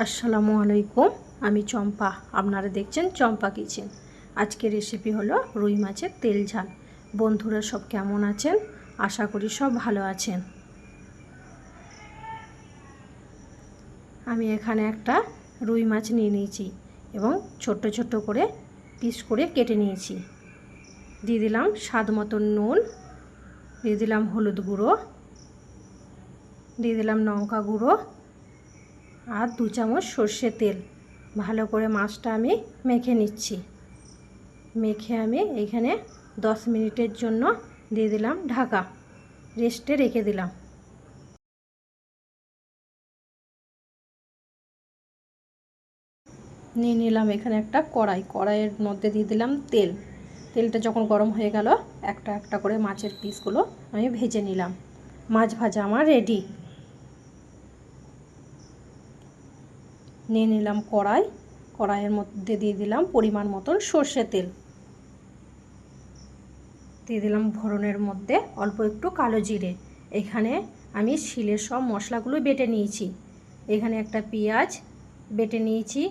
আসসালামু আলাইকুম, আমি চম্পা। আপনারা দেখছেন চম্পা কিচেন। আজকের রেসিপি হলো রুই মাছের তেল ঝাল। বন্ধুরা সব কেমন আছেন? আশা করি সব ভালো আছেন। আমি এখানে একটা রুই মাছ নিয়ে নিয়েছি এবং ছোট্ট ছোট্ট করে পিস করে কেটে নিয়েছি। দিয়ে দিলাম স্বাদ মতন নুন, দিয়ে দিলাম হলুদ গুঁড়ো, দিয়ে দিলাম লঙ্কা গুঁড়ো আর দু চামচ সর্ষে তেল। ভালো করে মাছটা আমি মেখে নিচ্ছি। মেখে আমি এখানে দশ মিনিটের জন্য দিয়ে দিলাম ঢাকা। রেস্টে রেখে দিলাম। নিয়ে নিলাম এখানে একটা কড়াই। কড়াইয়ের মধ্যে দিয়ে দিলাম তেল। তেলটা যখন গরম হয়ে গেল, একটা একটা করে মাছের পিসগুলো আমি ভেজে নিলাম। মাছ ভাজা আমার রেডি নিয়ে নিলাম কড়াই। কড়াইয়ের মধ্যে দিয়ে দিলাম পরিমাণ মতন সর্ষে তেল। দিয়ে দিলাম ভরনের মধ্যে অল্প একটু কালো জিরে। এখানে আমি শিলের সব মশলাগুলো বেটে নিয়েছি। এখানে একটা পেঁয়াজ বেটে নিয়েছি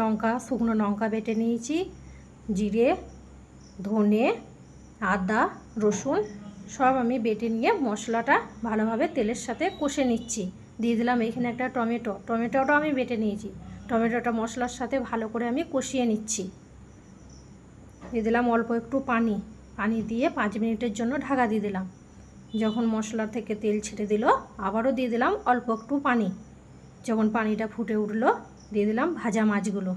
লঙ্কা, শুকনো লঙ্কা বেটে নিয়েছি, জিরে, ধনে, আদা, রসুন সব আমি বেটে নিয়ে মশলাটা ভালোভাবে তেলের সাথে কষে নিচ্ছি। দিয়ে দিলাম এখানে একটা টমেটো। টমেটোটা আমি বেটে নিয়েছি। টমেটোটা মশলার সাথে ভালো করে আমি কষিয়ে নিচ্ছি। দিয়ে দিলাম অল্প একটু পানি। পানি দিয়ে পাঁচ মিনিটের জন্য ঢাকা দিয়ে দিলাম। যখন মশলা থেকে তেল ছেড়ে দিল, আবারও দিয়ে দিলাম অল্প একটু পানি। যখন পানিটা ফুটে উঠল, দিয়ে দিলাম ভাজা মাছগুলো।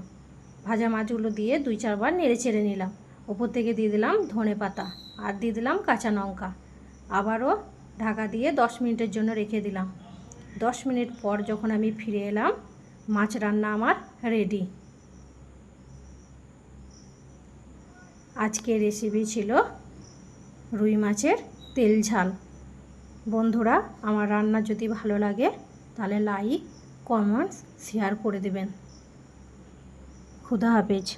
ভাজা মাছগুলো দিয়ে দুই চারবার নেড়ে চেড়ে নিলাম। ওপর থেকে দিয়ে দিলাম ধনে পাতা আর দিয়ে দিলাম কাঁচা লঙ্কা। আবারও ঢাকা দিয়ে দশ মিনিটের জন্য রেখে দিলাম। দশ মিনিট পর যখন আমি ফিরে এলাম, মাছ রান্না আমার রেডি আজকের রেসিপি ছিল রুই মাছের তেল ঝাল। বন্ধুরা, আমার রান্না যদি ভালো লাগে, তাহলে লাইক কমেন্টস শেয়ার করে দেবেন। খুদা হাফেজ।